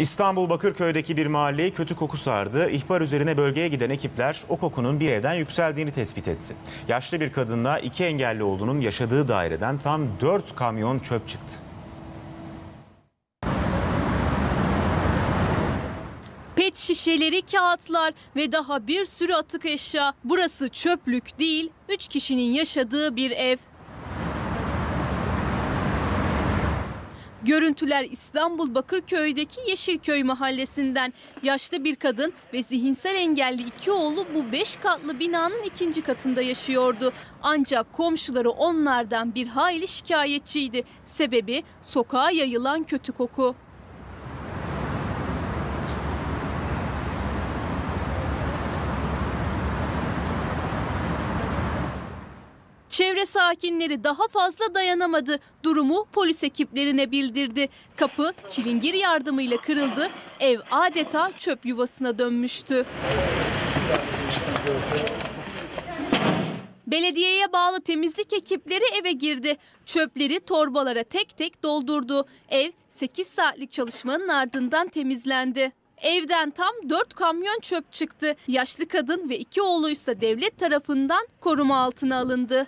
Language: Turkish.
İstanbul Bakırköy'deki bir mahalleyi kötü koku sardı. İhbar üzerine bölgeye giden ekipler o kokunun bir evden yükseldiğini tespit etti. Yaşlı bir kadınla iki engelli oğlunun yaşadığı daireden tam 4 kamyon çöp çıktı. Pet şişeleri, kağıtlar ve daha bir sürü atık eşya. Burası çöplük değil, 3 kişinin yaşadığı bir ev. Görüntüler İstanbul Bakırköy'deki Yeşilköy mahallesinden. Yaşlı bir kadın ve zihinsel engelli iki oğlu bu beş katlı binanın ikinci katında yaşıyordu. Ancak komşuları onlardan bir hayli şikayetçiydi. Sebebi sokağa yayılan kötü koku. Çevre sakinleri daha fazla dayanamadı. Durumu polis ekiplerine bildirdi. Kapı çilingir yardımıyla kırıldı. Ev adeta çöp yuvasına dönmüştü. Belediyeye bağlı temizlik ekipleri eve girdi. Çöpleri torbalara tek tek doldurdu. Ev 8 saatlik çalışmanın ardından temizlendi. Evden tam 4 kamyon çöp çıktı. Yaşlı kadın ve iki oğluysa devlet tarafından koruma altına alındı.